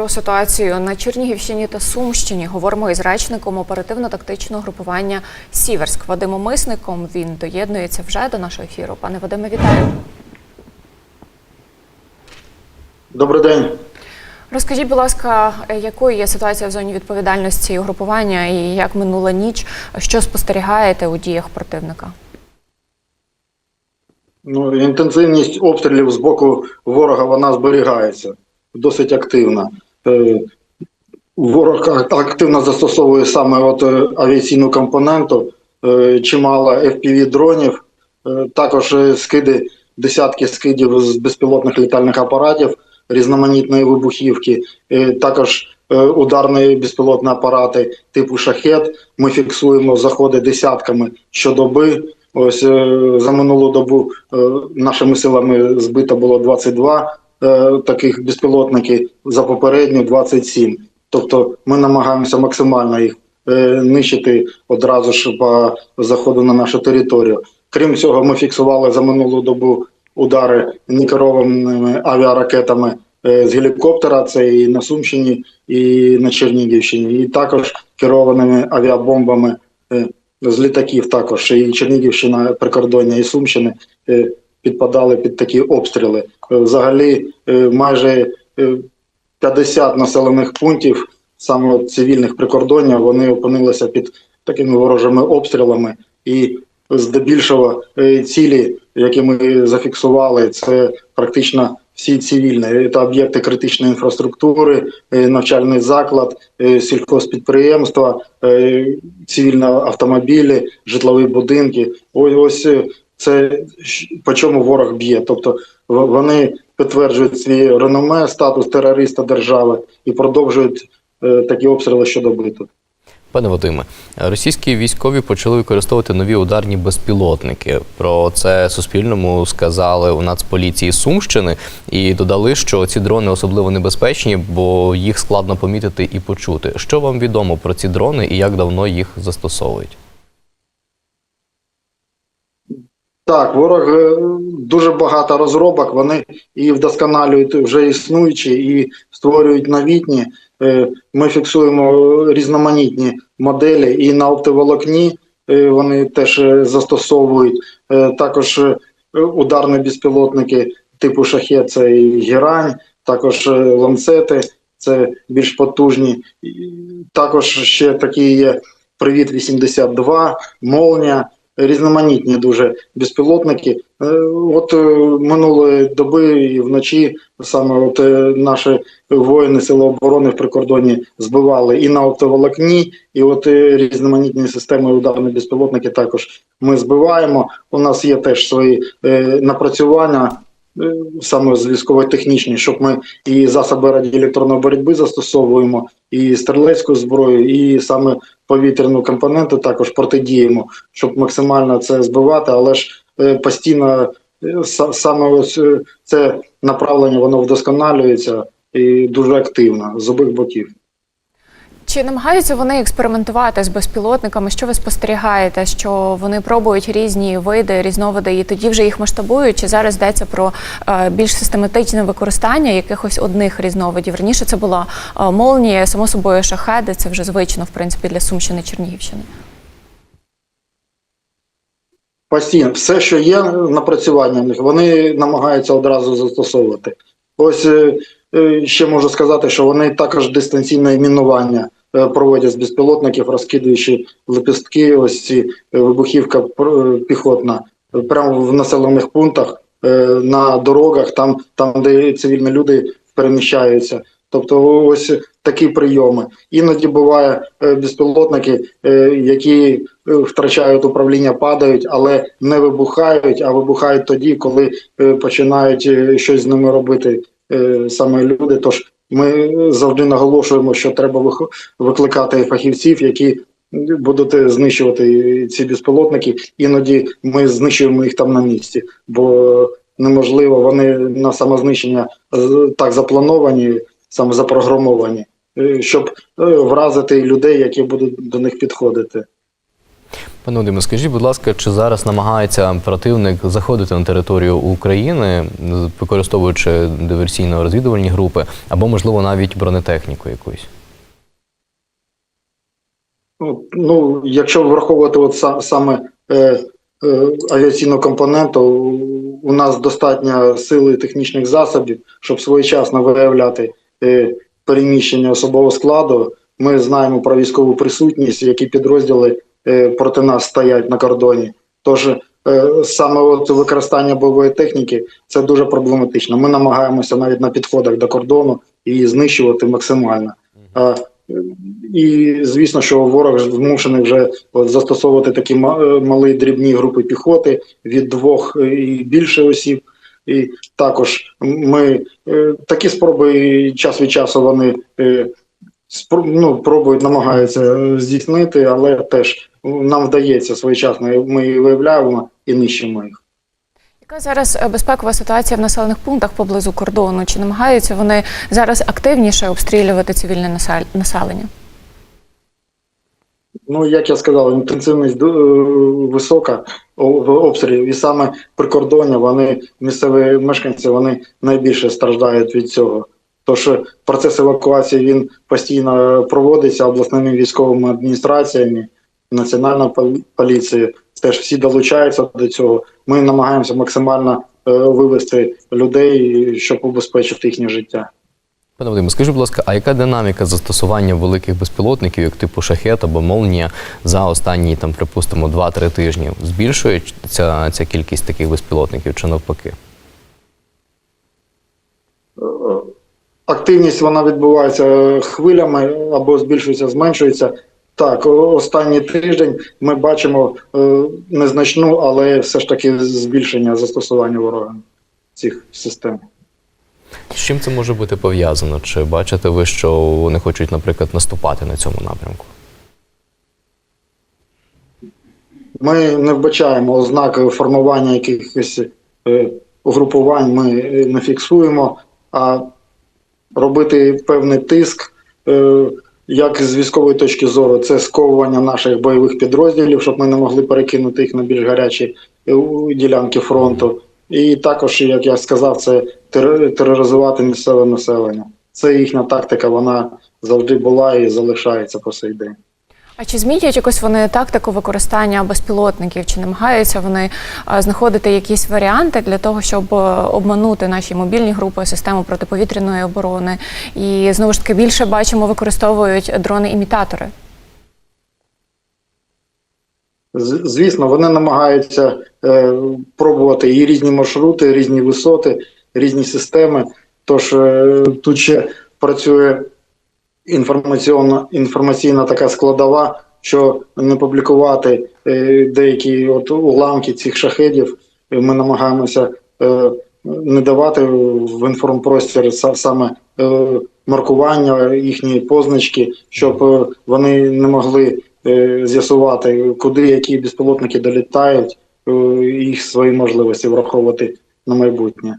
Про ситуацію на Чернігівщині та Сумщині говоримо із речником оперативно-тактичного групування Сіверськ Вадимом Мисником. Він доєднується вже до нашого ефіру. Пане Вадиме, вітаю. Добрий день. Розкажіть, будь ласка, якою є ситуація в зоні відповідальності угрупування і як минула ніч? Що спостерігаєте у діях противника? Ну, інтенсивність обстрілів з боку ворога вона зберігається досить активна. Е, Ворог активно застосовує саме от е, авіаційну компоненту, е, чимало FPV дронів, також скиди, десятки скидів з безпілотних літальних апаратів, різноманітної вибухівки, також ударні безпілотні апарати типу шахет. Ми фіксуємо заходи десятками щодоби. Ось за минулу добу нашими силами збито було 22 е, таких безпілотників, за попередню 27. Тобто ми намагаємося максимально їх е, нищити одразу ж по заходу на нашу територію. Крім цього, ми фіксували за минулу добу удари некерованими авіаракетами е, з гелікоптера. Це і на Сумщині, і на Чернігівщині, і також керованими авіабомбами е, з літаків. Також і Чернігівщина, прикордоння і Сумщини е, підпадали під такі обстріли. Е, Взагалі, е, майже е, 50 населених пунктів, саме цивільних прикордоння, вони опинилися під такими ворожими обстрілами. І здебільшого е, цілі, які ми зафіксували, це практично всі цивільні. Це об'єкти критичної інфраструктури, е, навчальний заклад, е, сільхозпідприємства, е, цивільні автомобілі, житлові будинки. Ось ось е, це по чому ворог б'є. Тобто вони підтверджують свій реноме, статус терориста держави і продовжують е, такі обстріли щодо Пане Вадиме, російські військові почали використовувати нові ударні безпілотники. Про це Суспільному сказали у Нацполіції Сумщини і додали, що ці дрони особливо небезпечні, бо їх складно помітити і почути. Що вам відомо про ці дрони і як давно їх застосовують? Так, ворог е, дуже багато розробок. Вони і вдосконалюють вже існуючі, і створюють новітні. Е, Ми фіксуємо різноманітні моделі і на оптоволокні е, вони теж застосовують. Також ударні безпілотники типу шахет це і герань, також ланцети, це більш потужні. Також ще такі є Привіт 82, Молнія різноманітні дуже безпілотники. Е, От е, минулої доби і вночі саме от е, наші воїни Сили оборони в прикордоні збивали і на оптоволокні, і от різноманітні системи ударні безпілотники також ми збиваємо. У нас є теж свої напрацювання. Е, Саме з військово-технічні, щоб ми і засоби радіоелектронної боротьби застосовуємо, і стрілецьку зброю, і саме повітряну компоненту також протидіємо, щоб максимально це збивати, але ж е, постійно е, саме ось це направлення воно вдосконалюється і дуже активно з обох боків. Чи намагаються вони експериментувати з безпілотниками? Що ви спостерігаєте? Що вони пробують різні види, різновиди, і тоді вже їх масштабують? Чи зараз йдеться про е, більш систематичне використання якихось одних різновидів? Раніше це була е, молнія, само собою шахеди. Це вже звично, в принципі, для Сумщини Чернігівщини. Постійно все, що є напрацювання в них, вони намагаються одразу застосовувати. Ось е, ще можу сказати, що вони також дистанційне мінування проводять з безпілотників, розкидуючи лепестки, ось ці е, вибухівка е, піхотна, е, прямо в населених пунктах, е, на дорогах, там, там, де цивільні люди переміщаються. Тобто ось такі прийоми. Іноді буває е, безпілотники, е, які е, втрачають управління, падають, але не вибухають, а вибухають тоді, коли е, починають е, щось з ними робити е, саме люди. Тож ми завжди наголошуємо, що треба викликати фахівців, які будуть знищувати ці безпілотники. Іноді ми знищуємо їх там на місці, бо неможливо, вони на самознищення так заплановані, саме запрограмовані, щоб е, вразити людей, які будуть до них підходити. Пане Вадиме, скажіть, будь ласка, чи зараз намагається противник заходити на територію України, використовуючи диверсійно-розвідувальні групи, або, можливо, навіть бронетехніку якусь? Ну, якщо враховувати от саме е, е, авіаційну компоненту, у нас достатньо сили технічних засобів, щоб своєчасно виявляти е, переміщення особового складу. Ми знаємо про військову присутність, які підрозділи проти нас стоять на кордоні. Тож е, саме от використання бойової техніки це дуже проблематично. Ми намагаємося навіть на підходах до кордону її знищувати максимально. І звісно, що ворог змушений вже застосовувати такі е, малі дрібні групи піхоти від двох е, і більше осіб. І також ми е, такі спроби час від часу вони е, ну, пробують, намагаються е, здійснити, але теж нам вдається своєчасно. Ми їх виявляємо і нищимо їх. Яка зараз е, безпекова ситуація в населених пунктах поблизу кордону? Чи намагаються вони зараз активніше обстрілювати цивільне населення? Ну, як я сказав, інтенсивність е, висока в обстрілів, і саме прикордоння, вони місцеві мешканці вони найбільше страждають від цього. Тож е, процес евакуації він постійно проводиться обласними військовими адміністраціями, національна поліція. Теж всі долучаються до цього. Ми намагаємося максимально е, вивести людей, щоб убезпечити їхнє життя. Пане Вадиме, скажіть, будь ласка, а яка динаміка застосування великих безпілотників, як типу шахет або молнія, за останні, там, припустимо, 2-3 тижні? Збільшується ця кількість таких безпілотників чи навпаки? активність вона відбувається е, хвилями або збільшується, зменшується. Так, останній тиждень ми бачимо е, незначну, але все ж таки збільшення застосування ворога цих систем. З чим це може бути пов'язано? Чи бачите ви, що вони хочуть, наприклад, наступати на цьому напрямку? Ми не вбачаємо ознак формування якихось е, угрупувань, ми не фіксуємо, а робити певний тиск, е, як з військової точки зору, це сковування наших бойових підрозділів, щоб ми не могли перекинути їх на більш гарячі е, ділянки фронту. І також, як я сказав, це тероризувати місцеве населення. Це їхня тактика, вона завжди була і залишається по сей день. А чи змінюють якось вони тактику використання безпілотників? Чи намагаються вони знаходити якісь варіанти для того, щоб е, обманути наші мобільні групи, систему протиповітряної оборони? І знову ж таки більше бачимо, використовують дрони-імітатори. Звісно, вони намагаються е, пробувати і різні маршрути, різні висоти, різні системи. Тож е, тут ще працює інформаційна, інформаційна така складова, що не публікувати е, деякі от уламки цих шахедів. Е, Ми намагаємося е, не давати в інформпростір са- саме маркування їхні позначки, щоб вони не могли з'ясувати, куди які безпілотники долітають, їх свої можливості враховувати на майбутнє.